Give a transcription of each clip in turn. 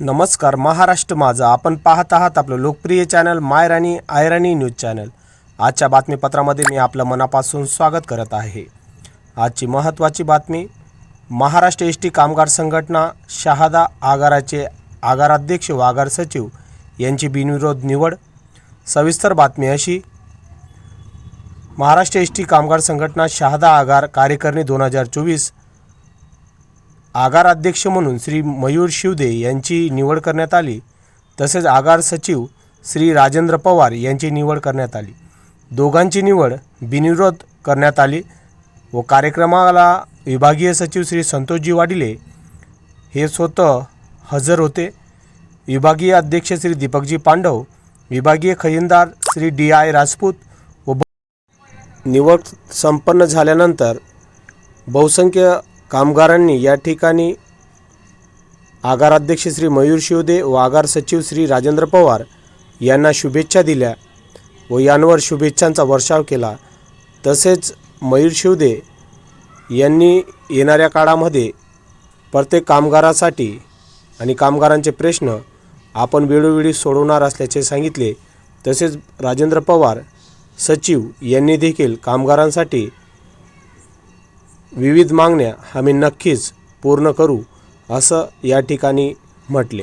नमस्कार महाराष्ट्र माझा. आपण पाहत आहात आपलं लोकप्रिय चॅनल मायराणी आयराणी न्यूज चॅनल. आजच्या बातमीपत्रामध्ये मी आपलं मनापासून स्वागत करत आहे. आजची महत्त्वाची बातमी महाराष्ट्र एस टी कामगार संघटना शहादा आगाराचे आगाराध्यक्ष व आगार सचिव यांची बिनविरोध निवड. सविस्तर बातमी अशी महाराष्ट्र एस टी कामगार संघटना शहादा आगार कार्यकारिणी दोन हजार चोवीस आगार अध्यक्ष म्हणून श्री मयूर शिवदे यांची निवड करण्यात आली. तसेच आगार सचिव श्री राजेंद्र पवार यांची निवड करण्यात आली. दोघांची निवड बिनविरोध करण्यात आली व कार्यक्रमाला विभागीय सचिव श्री संतोषजी वाडिले हे स्वतः हजर होते. विभागीय अध्यक्ष श्री दीपकजी पांडव विभागीय खजिनदार श्री डी आय राजपूत व निवड संपन्न झाल्यानंतर बहुसंख्य कामगारांनी या ठिकाणी आगाराध्यक्ष श्री मयूर शिवदे व आगार सचिव श्री राजेंद्र पवार यांना शुभेच्छा दिल्या व यांवर शुभेच्छांचा वर्षाव केला. तसेच मयूर शिवदे यांनी येणाऱ्या काळामध्ये प्रत्येक कामगारासाठी आणि कामगारांचे प्रश्न आपण वेळोवेळी सोडवणार असल्याचे सांगितले. तसेच राजेंद्र पवार सचिव यांनी देखील कामगारांसाठी विविध मागण्या आम्ही नक्कीच पूर्ण करू असं या ठिकाणी म्हटले.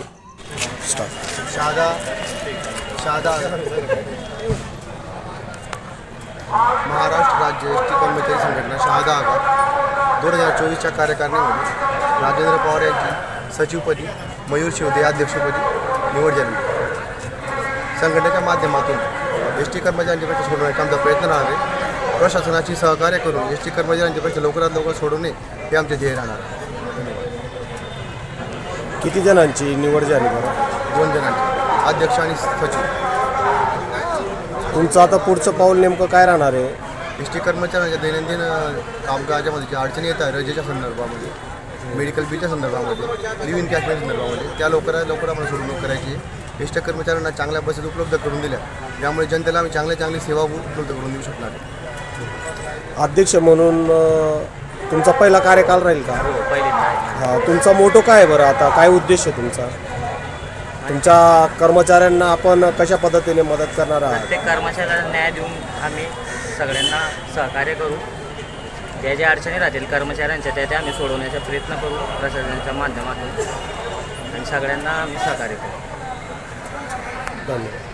महाराष्ट्र राज्य एस टी कर्मचारी संघटना शहादा आगार. दोन हजार चोवीसच्या कार्यकारिणीमध्ये राजेंद्र पवार यांची सचिवपदी मयूर शिवदे अध्यक्षपदी निवड झाली. संघटनेच्या माध्यमातून एस टी कर्मचाऱ्यांचे प्रश्न सोडवण्याचा आमचा प्रयत्न राहावे प्रशासनाची सहकार्य करून एस टी कर्मचाऱ्यांचे प्रश्न लवकरात लवकर सोडवणे हे आमचे ध्येय राहणार. किती जणांची निवड झाली बरं? दोन जणांचे. अध्यक्ष आणि सचिव. तुमचं आता पुढचं पाऊल नेमकं काय राहणार आहे? एस टी कर्मचाऱ्यांच्या दैनंदिन अ, कामकाजाच्या मध्ये ज्या अडचणी येतात रजेच्या संदर्भामध्ये मेडिकल बिलच्या संदर्भामध्ये लिव्ह इन कॅशच्या संदर्भामध्ये त्या लवकरात लवकर आम्हाला सोडवणूक करायची एस टी कर्मचाऱ्यांना चांगल्या बसेस उपलब्ध करून दिल्या. त्यामुळे जनतेला आम्ही चांगल्या चांगली सेवा उपलब्ध करून देऊ शकणार. आहे. अध्यक्ष म्हणून अं, तुमचा पहिला कार्यकाल राहील का? हो आहे. हा तुमचा मोठो काय आहे बरं आता? काय उद्देश आहे तुमचा? तुमच्या कर्मचाऱ्यांना आपण कशा पद्धतीने मदत करणार आहात? प्रत्येक कर्मचाऱ्याला न्याय देऊन आम्ही सगळ्यांना सहकार्य करू. ज्या ज्या अडचणी राहतील कर्मचाऱ्यांच्या त्या त्या आम्ही सोडवण्याचा प्रयत्न करू प्रशासनाच्या माध्यमातून. आणि सगळ्यांना आम्ही सहकार्य करू. धन्यवाद.